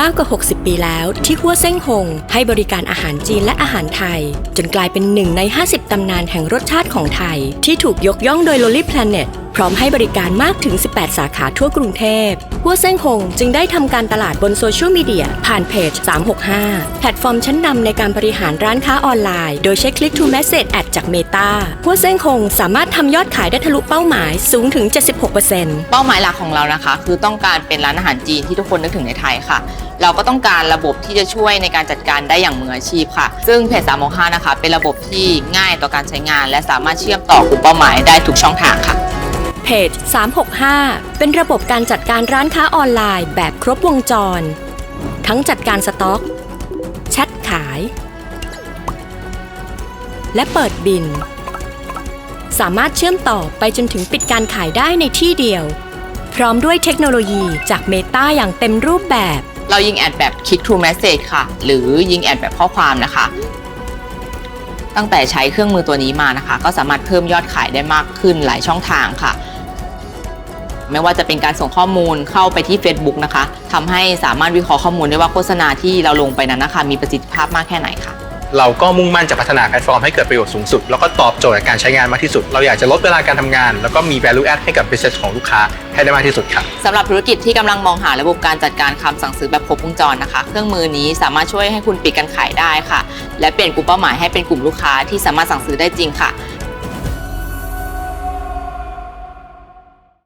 มากกว่า 60 ปีแล้ว ที่ฮั่วเส้งหง ให้บริการอาหารจีนและอาหารไทย จนกลายเป็นหนึ่งใน 50 ตำนานแห่งรสชาติของไทย ที่ถูกยกย่องโดย Lolly Planet พร้อมให้บริการมากถึง 18 สาขาทั่วกรุงเทพฮั่วเซ้งฮงจึงได้ทำการตลาดบนโซเชียลมีเดียผ่านเพจ 365 แพลตฟอร์มชั้นนำในการบริหารร้านค้าออนไลน์ โดยใช้ Click to Message Ad จาก Meta ฮั่วเซ้งฮงสามารถทำยอดขายได้ทะลุเป้าหมายสูงถึง 76%เป้าหมายหลักของเรานะคะ คือต้องการเป็นร้านอาหารจีนที่ทุกคนนึกถึงในไทยค่ะ เราก็ต้องการระบบที่จะช่วยในการจัดการได้อย่างมืออาชีพค่ะ ซึ่งเพจ3 6 5นะคะ เป็นระบบที่ง่ายต่อการใช้งาน และสามารถเชื่อมต่อกลุ่มเป้าหมายได้ทุกช่องทางค่ะ เพจ365 เป็นระบบการจัดการร้านค้าออนไลน์แบบครบวงจร ทั้งจัดการสต็อก แชทขาย และเปิดบิน สามารถเชื่อมต่อไปจนถึงปิดการขายได้ในที่เดียว พร้อมด้วยเทคโนโลยีจาก Meta อย่างเต็มรูปแบบ เรายิงแอดแบบ Click to Message ค่ะ หรือยิงแอดแบบข้อความนะคะ ตั้งแต่ใช้เครื่องมือตัวนี้มานะคะ ก็สามารถเพิ่มยอดขายได้มากขึ้นหลายช่องทางค่ะ ไม่ว่าจะเป็นการส่งข้อมูลเข้าไปที่ Facebook นะคะทำให้สามารถวิเคราะห์ข้อมูลได้ว่าโฆษณาที่เราลงไปนั้นนะคะมีประสิทธิภาพมากแค่ไหนค่ะเราก็มุ่งมั่นจะพัฒนาแพลตฟอร์มให้เกิดประโยชน์สูงสุด แล้วก็ตอบโจทย์กับการใช้งานมากที่สุด เราอยากจะลดเวลาการทำงาน แล้วก็มี value add ให้กับ business ของลูกค้าให้ได้มากที่สุดครับสำหรับธุรกิจที่กำลังมองหาระบบการจัดการคำสั่งซื้อแบบครบวงจรนะคะ เครื่องมือนี้สามารถช่วยให้คุณปิดการขายได้ค่ะ และเปลี่ยนกลุ่มเป้าหมายให้เป็นกลุ่มลูกค้าที่สามารถสั่งซื้อได้จริงค่ะ